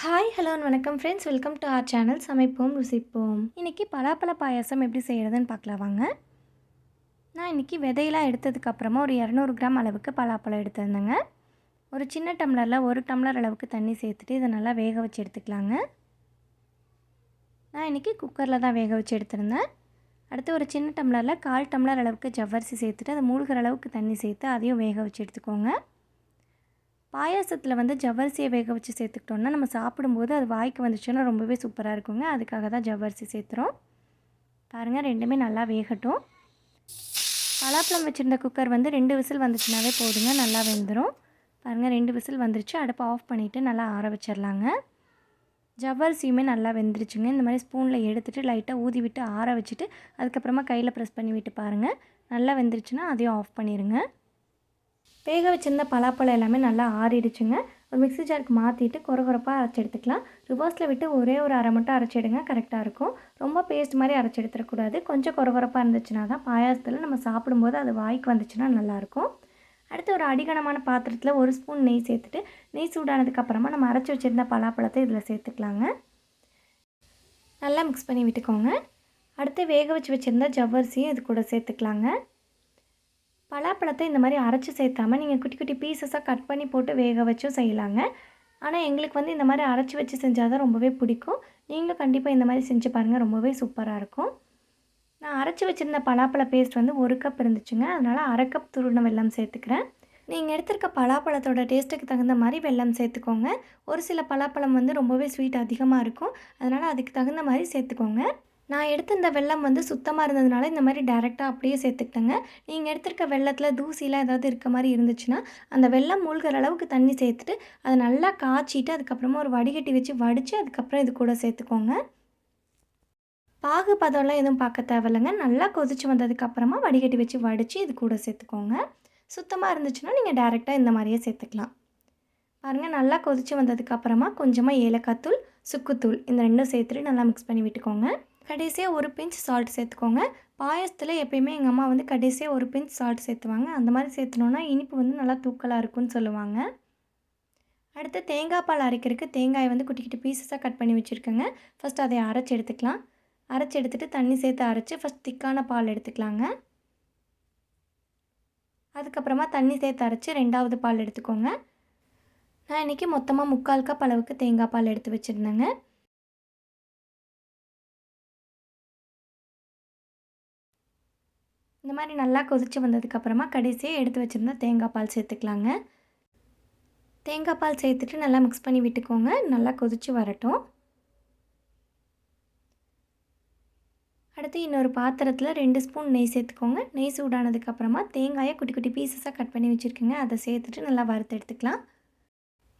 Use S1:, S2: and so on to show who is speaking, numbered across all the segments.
S1: Hi hello வணக்கம் friends welcome to our channel சமைப்போம் ருசிப்போம். இன்றைக்கி பலாப்பழ பாயாசம் எப்படி செய்கிறதுன்னு பார்க்கலாம் வாங்க. நான் இன்றைக்கி விதையெல்லாம் எடுத்ததுக்கப்புறமா ஒரு இரநூறு கிராம் அளவுக்கு பலாப்பழம் எடுத்திருந்தேங்க. ஒரு சின்ன டம்ளரில் ஒரு டம்ளர் அளவுக்கு தண்ணி சேர்த்துட்டு இதை நல்லா வேக வச்சு எடுத்துக்கலாங்க. நான் இன்றைக்கி குக்கரில் தான் வேக வச்சு எடுத்திருந்தேன். அடுத்து ஒரு சின்ன டம்ளரில் கால் டம்ளர் அளவுக்கு ஜவ்வரிசி சேர்த்துட்டு அதை மூழ்கிற அளவுக்கு தண்ணி சேர்த்து அதையும் வேக வச்சு எடுத்துக்கோங்க. பாயாசத்தில் வந்து ஜவ்வரிசியை வேக வச்சு சேர்த்துக்கிட்டோன்னா நம்ம சாப்பிடும்போது அது வாய்க்கு வந்துச்சுன்னா ரொம்பவே சூப்பராக இருக்குங்க. அதுக்காக தான் ஜவ்வரிசி சேர்த்துறோம். பாருங்கள் ரெண்டுமே நல்லா வேகட்டும். பலாப்பழம் வச்சுருந்த குக்கர் வந்து ரெண்டு விசில் வந்துச்சுனாவே போதுங்க நல்லா வெந்துடும் பாருங்கள் ரெண்டு விசில் வந்துருச்சு. அடுப்பை ஆஃப் பண்ணிவிட்டு நல்லா ஆற வச்சிடலாங்க ஜவ்வரிசியுமே நல்லா வெந்துருச்சுங்க. இந்த மாதிரி ஸ்பூனில் எடுத்துகிட்டு லைட்டாக ஊதி விட்டு ஆற வச்சுட்டு அதுக்கப்புறமா கையில் ப்ரெஸ் பண்ணி விட்டு பாருங்கள் நல்லா வெந்துருச்சுன்னா அதையும் ஆஃப் பண்ணிடுங்க வேக வச்சுருந்த பலாப்பழம் எல்லாமே நல்லா ஆறிடுச்சுங்க. ஒரு மிக்ஸி ஜாருக்கு மாற்றிட்டு குறை குறைப்பாக அரைச்சி எடுத்துக்கலாம். ரிவர்ஸில் விட்டு ஒரே ஒரு அரை மட்டும் அரைச்சிடுங்க கரெக்டாக இருக்கும். ரொம்ப பேஸ்ட் மாதிரி அரைச்சி எடுத்துடக்கூடாது. கொஞ்சம் குறை குறைப்பாக இருந்துச்சுன்னா தான் பாயாசத்தில் நம்ம சாப்பிடும்போது அது வாய்க்கு வந்துச்சுன்னா நல்லாயிருக்கும் அடுத்து ஒரு அடிகனமான பாத்திரத்தில் ஒரு ஸ்பூன் நெய் சேர்த்துட்டு நெய் சூடானதுக்கப்புறமா நம்ம அரைச்சி வச்சுருந்த பலாப்பழத்தை இதில் சேர்த்துக்கலாங்க. நல்லா மிக்ஸ் பண்ணி விட்டுக்கோங்க. அடுத்து வேக வச்சு வச்சுருந்த ஜவ்வரிசியும் இது கூட சேர்த்துக்கலாங்க. பலாப்பழத்தை இந்த மாதிரி அரைச்சி சேர்த்தாமல் நீங்கள் குட்டி குட்டி பீசஸாக கட் பண்ணி போட்டு வேக வச்சும் செய்யலாங்க. ஆனால் எங்களுக்கு வந்து இந்த மாதிரி அரைச்சி வச்சு செஞ்சால் தான் ரொம்பவே பிடிக்கும். நீங்களும் கண்டிப்பாக இந்த மாதிரி செஞ்சு பாருங்கள் ரொம்பவே சூப்பராக இருக்கும். நான் அரைச்சி வச்சுருந்த பலாப்பழ பேஸ்ட் வந்து ஒரு கப் இருந்துச்சுங்க. அதனால் அரை கப் துருண வெல்லம் சேர்த்துக்கிறேன். நீங்கள் எடுத்திருக்க பலாப்பழத்தோட டேஸ்ட்டுக்கு தகுந்த மாதிரி வெல்லம் சேர்த்துக்கோங்க. ஒரு சில பலாப்பழம் வந்து ரொம்பவே ஸ்வீட் அதிகமாக இருக்கும். அதனால் அதுக்கு தகுந்த மாதிரி சேர்த்துக்கோங்க. நான் எடுத்த இந்த வெள்ளம் வந்து சுத்தமாக இருந்ததுனால இந்த மாதிரி டேரெக்டாக அப்படியே சேர்த்துக்கிட்டேங்க. நீங்கள் எடுத்திருக்க வெள்ளத்தில் தூசிலாம் ஏதாவது இருக்க மாதிரி இருந்துச்சுன்னா அந்த வெள்ளம் மூழ்கிற அளவுக்கு தண்ணி சேர்த்துட்டு அதை நல்லா காய்ச்சிட்டு அதுக்கப்புறமா ஒரு வடிகட்டி வச்சு வடித்து அதுக்கப்புறம் இது கூட சேர்த்துக்கோங்க. பாகு பதம்லாம் எதுவும் பார்க்க தேவையில்லைங்க. நல்லா கொதிச்சு வந்ததுக்கப்புறமா வடிகட்டி வச்சு வடித்து இது கூட சேர்த்துக்கோங்க. சுத்தமாக இருந்துச்சுன்னா நீங்கள் டேரெக்டாக இந்த மாதிரியே சேர்த்துக்கலாம். பாருங்கள் நல்லா கொதிச்சு வந்ததுக்கப்புறமா கொஞ்சமாக ஏலக்காத்தூள் சுக்குத்தூள் இந்த ரெண்டும் சேர்த்துட்டு நல்லா மிக்ஸ் பண்ணி விட்டுக்கோங்க. கடைசியாக ஒரு பிஞ்ச் சால்ட் சேர்த்துக்கோங்க. பாயசத்தில் எப்பயுமே எங்கள் அம்மா வந்து கடைசியாக ஒரு பிஞ்ச் சால்ட் சேர்த்துவாங்க. அந்த மாதிரி சேர்த்துனோன்னா இனிப்பு வந்து நல்லா தூக்கலாக இருக்கும்னு சொல்லுவாங்க. அடுத்து தேங்காய் பால் அரைக்கிறதுக்கு தேங்காயை வந்து குட்டி குட்டி பீசஸாக கட் பண்ணி வச்சுருக்கேங்க. ஃபஸ்ட் அதை அரைச்சி எடுத்துக்கலாம். அரைச்சி எடுத்துகிட்டு தண்ணி சேர்த்து அரைச்சி ஃபஸ்ட் திக்கான பால் எடுத்துக்கலாங்க. அதுக்கப்புறமா தண்ணி சேர்த்து அரைச்சி ரெண்டாவது பால் எடுத்துக்கோங்க. நான் இன்றைக்கி மொத்தமாக முக்கால் கப் அளவுக்கு தேங்காய் பால் எடுத்து வச்சுருந்தேங்க. இந்த மாதிரி நல்லா கொதித்து வந்ததுக்கப்புறமா கடைசியாக எடுத்து வச்சுருந்தா தேங்காய் பால் சேர்த்துக்கலாங்க. தேங்காய் பால் சேர்த்துட்டு நல்லா மிக்ஸ் பண்ணி விட்டுக்கோங்க. நல்லா கொதித்து வரட்டும். அடுத்து இன்னொரு பாத்திரத்தில் ரெண்டு ஸ்பூன் நெய் சேர்த்துக்கோங்க. நெய் சூடானதுக்கப்புறமா தேங்காயை குட்டி குட்டி பீசஸாக கட் பண்ணி வச்சுருக்கேங்க. அதை சேர்த்துட்டு நல்லா வறுத்து எடுத்துக்கலாம்.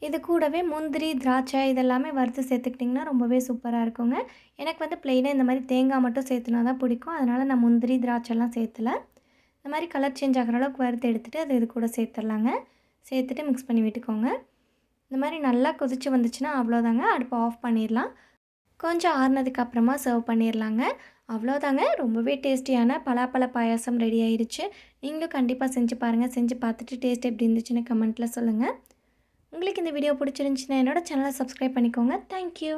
S1: இது கூடவே முந்திரி திராட்சை இதெல்லாமே வறுத்து சேர்த்துக்கிட்டிங்கன்னா ரொம்பவே சூப்பராக இருக்குங்க. எனக்கு வந்து ப்ளெயினாக இந்த மாதிரி தேங்காய் மட்டும் சேர்த்துனா தான் பிடிக்கும். அதனால் நான் முந்திரி திராட்சைலாம் சேர்த்துல. இந்த மாதிரி கலர் சேஞ்ச் ஆகிற அளவுக்கு வறுத்து எடுத்துகிட்டு அது இது கூட சேர்த்துடலாங்க. சேர்த்துட்டு மிக்ஸ் பண்ணி விட்டுக்கோங்க. இந்த மாதிரி நல்லா கொதிச்சு வந்துச்சுன்னா அவ்வளோதாங்க. அடுப்பை ஆஃப் பண்ணிடலாம். கொஞ்சம் ஆறுனதுக்கு அப்புறமா சர்வ் பண்ணிடலாங்க. அவ்வளோதாங்க. ரொம்பவே டேஸ்டியான பலாப்பழ பாயாசம் ரெடி ஆயிடுச்சு நீங்களும் கண்டிப்பாக செஞ்சு பாருங்கள் செஞ்சு பார்த்துட்டு டேஸ்ட் எப்படி இருந்துச்சுன்னு கமெண்ட்டில் சொல்லுங்கள் உங்களுக்கு இந்த வீடியோ பிடிச்சிருந்துச்சின்னா என்னோட சேனலை சப்ஸ்கிரைப் பண்ணிக்கோங்க. தேங்க்யூ